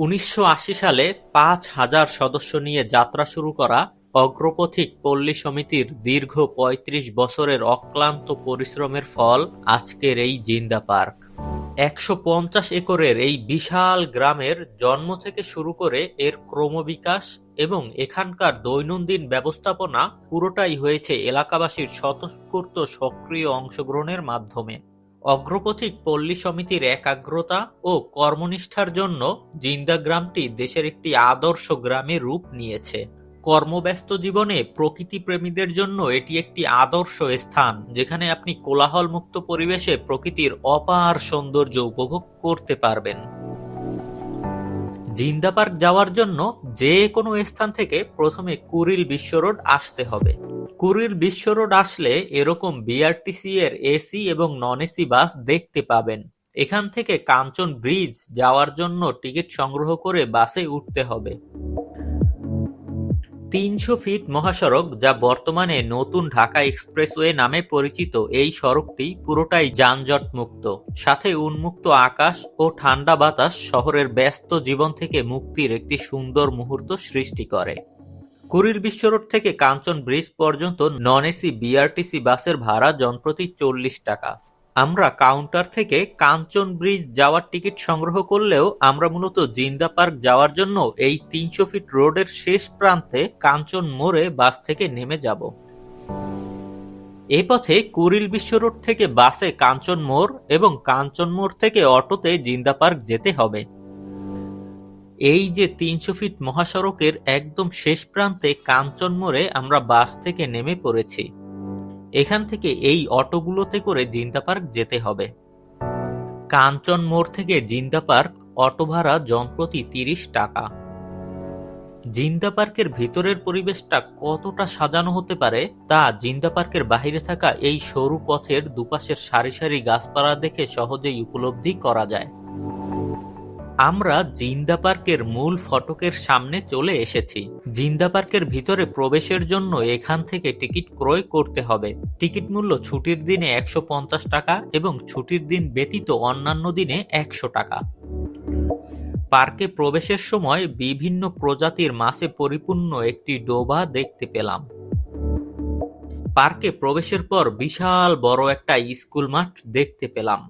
উনিশশো আশি সালে পাঁচ হাজার সদস্য নিয়ে যাত্রা শুরু করা অগ্রপথিক পল্লী সমিতির দীর্ঘ ৩৫ বছরের অক্লান্ত পরিশ্রমের ফল আজকের এই জিন্দা পার্ক। একশো পঞ্চাশ একরের এই বিশাল গ্রামের জন্ম থেকে শুরু করে এর ক্রমবিকাশ এবং এখানকার দৈনন্দিন ব্যবস্থাপনা পুরোটাই হয়েছে এলাকাবাসীর স্বতঃস্ফূর্ত সক্রিয় অংশগ্রহণের মাধ্যমে। অগ্রপথিক পল্লী সমিতির একাগ্রতা ও কর্মনিষ্ঠার জন্য জিন্দা গ্রামটি দেশের একটি আদর্শ গ্রামে রূপ নিয়েছে। কর্মব্যস্ত জীবনে প্রকৃতি প্রেমীদের জন্য এটি একটি আদর্শ স্থান, যেখানে আপনি কোলাহলমুক্ত পরিবেশে প্রকৃতির অপার সৌন্দর্য উপভোগ করতে পারবেন। জিন্দা পার্ক যাওয়ার জন্য যে কোনো স্থান থেকে প্রথমে কুরিল বিশ্ব রোড আসতে হবে। কুরিল বিশ্ব রোড আসলে এরকম বিআরটিসি এর এসি এবং নন এসি বাস দেখতে পাবেন। এখান থেকে কাঞ্চন ব্রিজ যাওয়ার জন্য টিকিট সংগ্রহ করে বাসে উঠতে হবে। তিনশো ফিট মহাসড়ক যা বর্তমানে নতুন ঢাকা এক্সপ্রেসওয়ে নামে পরিচিত, এই সড়কটি পুরোটাই যানজট মুক্ত সাথে উন্মুক্ত আকাশ ও ঠান্ডা বাতাস শহরের ব্যস্ত জীবন থেকে মুক্তির একটি সুন্দর মুহূর্ত সৃষ্টি করে। কুড়ির বিশ্ব রোড থেকে কাঞ্চন ব্রিজ পর্যন্ত নন এসি বিআরটিসি বাসের ভাড়া জনপ্রতি চল্লিশ টাকা। আমরা কাউন্টার থেকে কাঞ্চন ব্রিজ যাওয়ার টিকিট সংগ্রহ করলেও আমরা মূলত জিন্দা পার্ক যাওয়ার জন্য এই তিনশো ফিট রোডের শেষ প্রান্তে কাঞ্চন মোড়ে বাস থেকে নেমে যাব। এ পথে কুরিল বিশ্ব রোড থেকে বাসে কাঞ্চন মোড় এবং কাঞ্চন মোড় থেকে অটোতে জিন্দা পার্ক যেতে হবে। এই যে তিনশো ফিট মহাসড়কের একদম শেষ প্রান্তে কাঞ্চন মোড়ে আমরা বাস থেকে নেমে পড়েছি। এখান থেকে এই অটোগুলোতে করে জিন্দা পার্ক যেতে হবে। কাঞ্চন মোড় থেকে জিন্দা পার্ক অটো ভাড়া জনপ্রতি তিরিশ টাকা। জিন্দা পার্কের ভিতরের পরিবেশটা কতটা সাজানো হতে পারে তা জিন্দা পার্কের বাহিরে থাকা এই সরু পথের দুপাশের সারি সারি গাছপালা দেখে সহজেই উপলব্ধি করা যায়। আমরা জিন্দা পার্কের মূল ফটকের সামনে চলে এসেছি। জিন্দা পার্কের ভিতরে প্রবেশের জন্য এখান থেকে টিকিট ক্রয় করতে হবে। টিকিট মূল্য ছুটির দিনে একশো পঞ্চাশ টাকা এবং ছুটির দিন ব্যতীত অন্যান্য দিনে একশো টাকা। পার্কে প্রবেশের সময় বিভিন্ন প্রজাতির মাছে পরিপূর্ণ একটি ডোবা দেখতে পেলাম। পার্কে প্রবেশের পর বিশাল বড় একটা স্কুল মাঠ দেখতে পেলাম।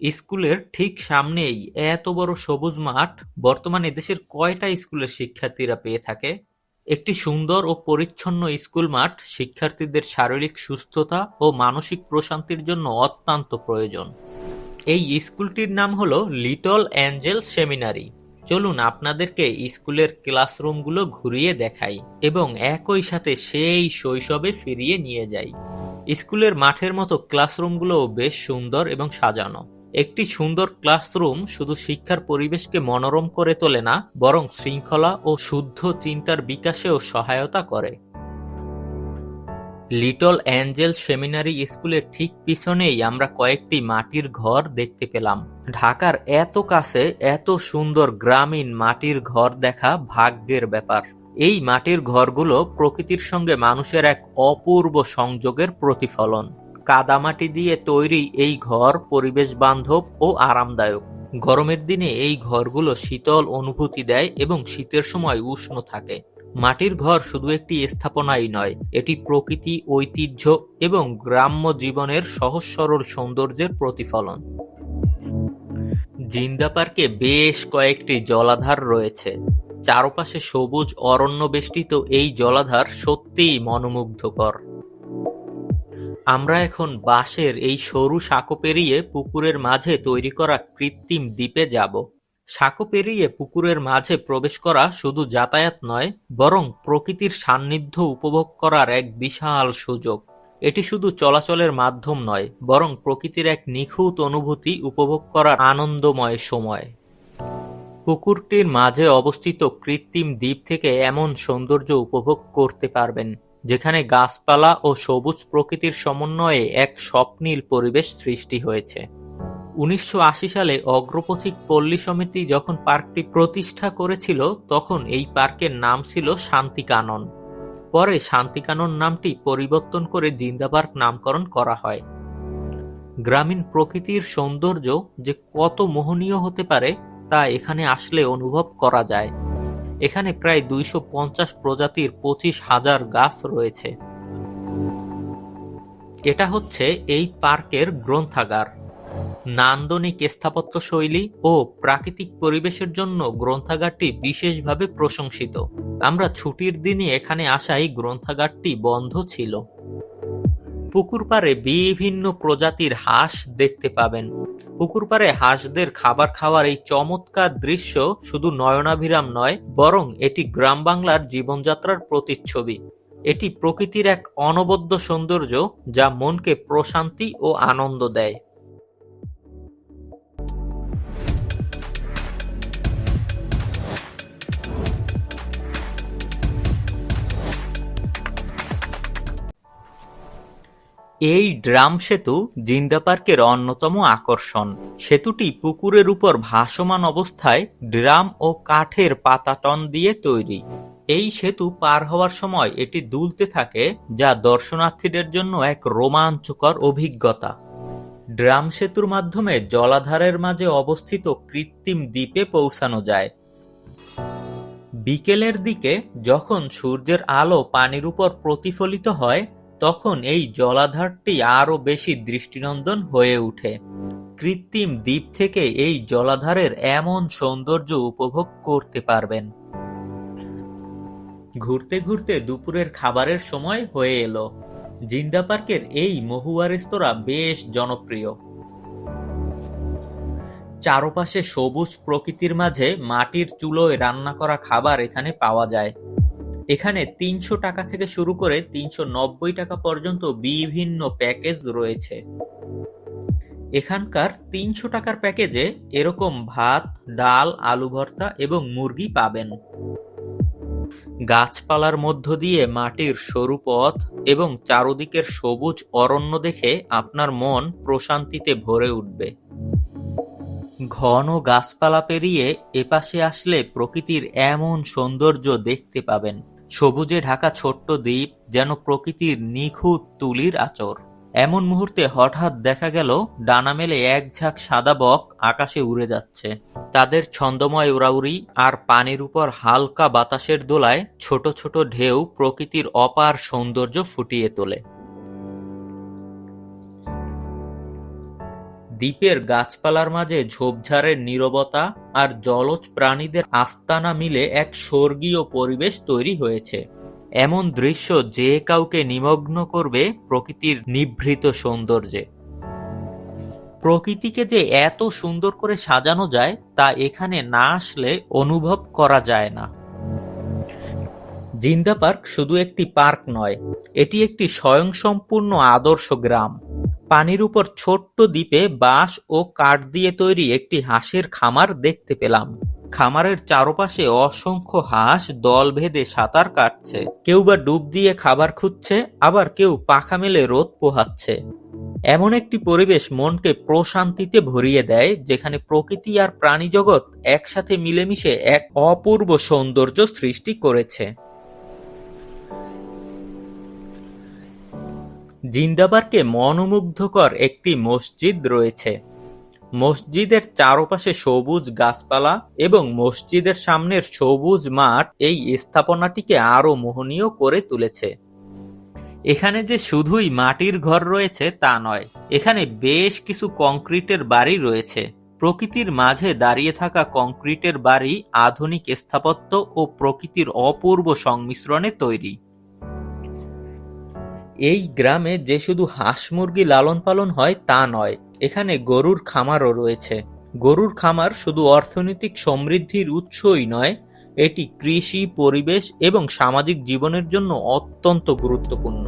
স্কুলের ঠিক সামনেই এত বড় সবুজ মাঠ বর্তমানে দেশের কয়টা স্কুলের শিক্ষার্থীরা পেয়ে থাকে? একটি সুন্দর ও পরিচ্ছন্ন স্কুল মাঠ শিক্ষার্থীদের শারীরিক সুস্থতা ও মানসিক প্রশান্তির জন্য অত্যন্ত প্রয়োজন। এই স্কুলটির নাম হল লিটল অ্যাঞ্জেল সেমিনারি। চলুন আপনাদেরকে স্কুলের ক্লাসরুমগুলো ঘুরিয়ে দেখাই এবং একই সাথে সেই শৈশবে ফিরিয়ে নিয়ে যাই। স্কুলের মাঠের মতো ক্লাসরুমগুলোও বেশ সুন্দর এবং সাজানো। একটি সুন্দর ক্লাসরুম শুধু শিক্ষার পরিবেশকে মনোরম করে তোলে না, বরং শৃঙ্খলা ও শুদ্ধ চিন্তার বিকাশেও সহায়তা করে। লিটল অ্যাঞ্জেল সেমিনারি স্কুলের ঠিক পিছনেই আমরা কয়েকটি মাটির ঘর দেখতে পেলাম। ঢাকার এত কাছে এত সুন্দর গ্রামীণ মাটির ঘর দেখা ভাগ্যের ব্যাপার। এই মাটির ঘরগুলো প্রকৃতির সঙ্গে মানুষের এক অপূর্ব সংযোগের প্রতিফলন। কাদামাটি দিয়ে তৈরি এই ঘর পরিবেশ বান্ধব ও আরামদায়ক। গরমের দিনে এই ঘরগুলো শীতল অনুভূতি দেয় এবং শীতের সময় উষ্ণ থাকে। মাটির ঘর শুধু একটি স্থাপনাই নয়, এটি প্রকৃতি, ঐতিহ্য এবং গ্রাম্য জীবনের সহজ সরল সৌন্দর্যের প্রতিফলন। জিন্দা পার্কে বেশ কয়েকটি জলাধার রয়েছে। চারপাশে সবুজ অরণ্য বেষ্টিত এই জলাধার সত্যিই মনোমুগ্ধকর। আমরা এখন বাঁশের এই সরু সাঁকো পেরিয়ে পুকুরের মাঝে তৈরি করা কৃত্রিম দ্বীপে যাব। সাঁকো পেরিয়ে পুকুরের মাঝে প্রবেশ করা শুধু যাতায়াত নয়, বরং প্রকৃতির সান্নিধ্য উপভোগ করার এক বিশাল সুযোগ। এটি শুধু চলাচলের মাধ্যম নয়, বরং প্রকৃতির এক নিখুঁত অনুভূতি উপভোগ করার আনন্দময় সময়। পুকুরটির মাঝে অবস্থিত কৃত্রিম দ্বীপ থেকে এমন সৌন্দর্য উপভোগ করতে পারবেন। যেখানে গাছপালা ও সবুজ প্রকৃতির সমন্বয়ে এক স্বপ্নীল পরিবেশ সৃষ্টি হয়েছে। উনিশশো আশি সালে অগ্রপথিক পল্লী সমিতি যখন পার্কটি প্রতিষ্ঠা করেছিল, তখন এই পার্কের নাম ছিল শান্তিকানন। পরে শান্তিকানন নামটি পরিবর্তন করে জিন্দা পার্ক নামকরণ করা হয়। গ্রামীণ প্রকৃতির সৌন্দর্য যে কত মোহনীয় হতে পারে, তা এখানে আসলে অনুভব করা যায়। এখানে প্রায় দুইশো পঞ্চাশ প্রজাতির পঁচিশ হাজার গাছ রয়েছে। এটা হচ্ছে এই পার্কের গ্রন্থাগার। নান্দনিক স্থাপত্য শৈলী ও প্রাকৃতিক পরিবেশের জন্য গ্রন্থাগারটি বিশেষভাবে প্রশংসিত। আমরা ছুটির দিনে এখানে আসায় গ্রন্থাগারটি বন্ধ ছিল। পুকুর পাড়ে বিভিন্ন প্রজাতির হাঁস দেখতে পাবেন। পুকুর পাড়ে হাঁসদের খাবার খাওয়ার এই চমৎকার দৃশ্য শুধু নয়নাভিরাম নয়, বরং এটি গ্রাম বাংলার জীবনযাত্রার প্রতিচ্ছবি। এটি প্রকৃতির এক অনবদ্য সৌন্দর্য যা মনকে প্রশান্তি ও আনন্দ দেয়। এই ড্রাম সেতু জিন্দা পার্কের অন্যতম আকর্ষণ। সেতুটি পুকুরের উপর ভাসমান অবস্থায় ড্রাম ও কাঠের পাতাটন দিয়ে তৈরি। এই সেতু পার হওয়ার সময় এটি দুলতে থাকে, যা দর্শনার্থীদের জন্য এক রোমাঞ্চকর অভিজ্ঞতা। ড্রাম সেতুর মাধ্যমে জলাধারের মাঝে অবস্থিত কৃত্রিম দ্বীপে পৌঁছানো যায়। বিকেলের দিকে, যখন সূর্যের আলো পানির উপর প্রতিফলিত হয় তখন এই জলাধারটি আরও বেশি দৃষ্টিনন্দন হয়ে ওঠে কৃত্রিম দ্বীপ থেকে এই জলাধারের এমন সৌন্দর্য উপভোগ করতে পারবেন। ঘুরতে ঘুরতে দুপুরের খাবারের সময় হয়ে এলো। জিন্দা পার্কের এই মহুয়া রেস্তোরাঁ বেশ জনপ্রিয়। চারপাশে সবুজ প্রকৃতির মাঝে মাটির চুলোয় রান্না করা খাবার এখানে পাওয়া যায়। এখানে তিনশো টাকা থেকে শুরু করে তিনশো নব্বই টাকা পর্যন্ত বিভিন্ন প্যাকেজ রয়েছে। এখানকার তিনশো টাকার প্যাকেজে এরকম ভাত, ডাল, আলু ভর্তা এবং মুরগি পাবেন। গাছপালার মধ্য দিয়ে মাটির সরু পথ এবং চারদিকের সবুজ অরণ্য দেখে আপনার মন প্রশান্তিতে ভরে উঠবে। ঘন গাছপালা পেরিয়ে এপাশে আসলে প্রকৃতির এমন সৌন্দর্য দেখতে পাবেন। সবুজে ঢাকা ছোট্ট দ্বীপ যেন প্রকৃতির নিখুঁত তুলির আচর। এমন মুহূর্তে হঠাৎ দেখা গেল, ডানা মেলে এক ঝাঁক সাদা বক আকাশে উড়ে যাচ্ছে। তাদের ছন্দময় উড়াউড়ি আর পানির উপর হালকা বাতাসের দোলায় ছোট ছোট ঢেউ প্রকৃতির অপার সৌন্দর্য ফুটিয়ে তোলে। দ্বীপের গাছপালার মাঝে ঝোপঝাড়ের নীরবতা আর জলজ প্রাণীদের আস্তানা মিলে এক স্বর্গীয় পরিবেশ তৈরি হয়েছে। এমন দৃশ্য যে কাউকে নিমগ্ন করবে প্রকৃতির নিভৃত সৌন্দর্যে। প্রকৃতিকে যে এত সুন্দর করে সাজানো যায়, তা এখানে না আসলে অনুভব করা যায় না। জিন্দা পার্ক শুধু একটি পার্ক নয়, এটি একটি স্বয়ংসম্পূর্ণ আদর্শ গ্রাম। পানির উপর ছোট্ট দ্বীপে বাঁশ ও কাঠ দিয়ে তৈরি একটি হাঁসের খামার দেখতে পেলাম। খামারের চারপাশে অসংখ্য হাঁস দল ভেদে সাঁতার কাটছে। কেউ বা ডুব দিয়ে খাবার খুঁজছে, আবার কেউ পাখা মেলে রোদ পোহাচ্ছে। এমন একটি পরিবেশ মনকে প্রশান্তিতে ভরিয়ে দেয়, যেখানে প্রকৃতি আর প্রাণী জগৎ একসাথে মিলেমিশে এক অপূর্ব সৌন্দর্য সৃষ্টি করেছে। জিন্দাবারকে মনোমুগ্ধকর একটি মসজিদ রয়েছে। মসজিদের চারপাশে সবুজ গাছপালা এবং মসজিদের সামনের সবুজ মাঠ এই স্থাপনাটিকে আরও মোহনীয় করে তুলেছে। এখানে যে শুধুই মাটির ঘর রয়েছে তা নয়, এখানে বেশ কিছু কংক্রিটের বাড়ি রয়েছে। প্রকৃতির মাঝে দাঁড়িয়ে থাকা কংক্রিটের বাড়ি আধুনিক স্থাপত্য ও প্রকৃতির অপূর্ব সংমিশ্রণে তৈরি। এই গ্রামে যে শুধু হাঁস মুরগি লালন পালন হয় তা নয়, এখানে গরুর খামারও রয়েছে। গরুর খামার শুধু অর্থনৈতিক সমৃদ্ধির উৎসই নয়, এটি কৃষি, পরিবেশ এবং সামাজিক জীবনের জন্য অত্যন্ত গুরুত্বপূর্ণ।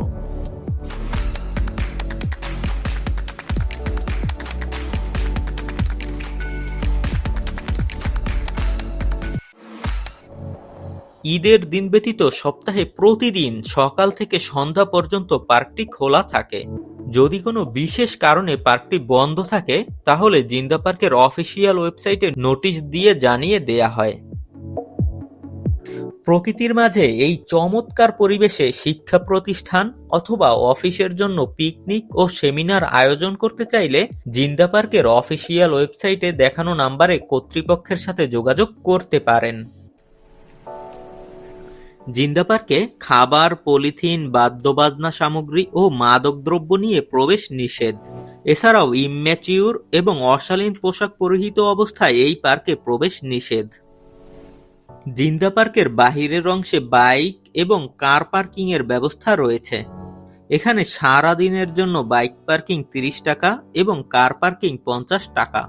ঈদের দিন ব্যতীত সপ্তাহে প্রতিদিন সকাল থেকে সন্ধ্যা পর্যন্ত পার্কটি খোলা থাকে। যদি কোনো বিশেষ কারণে পার্কটি বন্ধ থাকে, তাহলে জিন্দা পার্কের অফিসিয়াল ওয়েবসাইটে নোটিশ দিয়ে জানিয়ে দেয়া হয়। প্রকৃতির মাঝে এই চমৎকার পরিবেশে শিক্ষা প্রতিষ্ঠান অথবা অফিসের জন্য পিকনিক ও সেমিনার আয়োজন করতে চাইলে জিন্দা পার্কের অফিসিয়াল ওয়েবসাইটে দেখানো নাম্বারে কর্তৃপক্ষের সাথে যোগাযোগ করতে পারেন। জিন্দা পার্কে খাবার, পলিথিন, বাদ্যবাজনা সামগ্রী ও মাদকদ্রব্য নিয়ে প্রবেশ নিষেধ। এছাড়াও ইম্যাচিউর এবং অশালীন পোশাক পরিহিত অবস্থায় এই পার্কে প্রবেশ নিষেধ। জিন্দা পার্কের বাহিরের অংশে বাইক এবং কার পার্কিং এর ব্যবস্থা রয়েছে। এখানে সারা দিনের জন্য বাইক পার্কিং তিরিশ টাকা এবং কার পার্কিং পঞ্চাশ টাকা।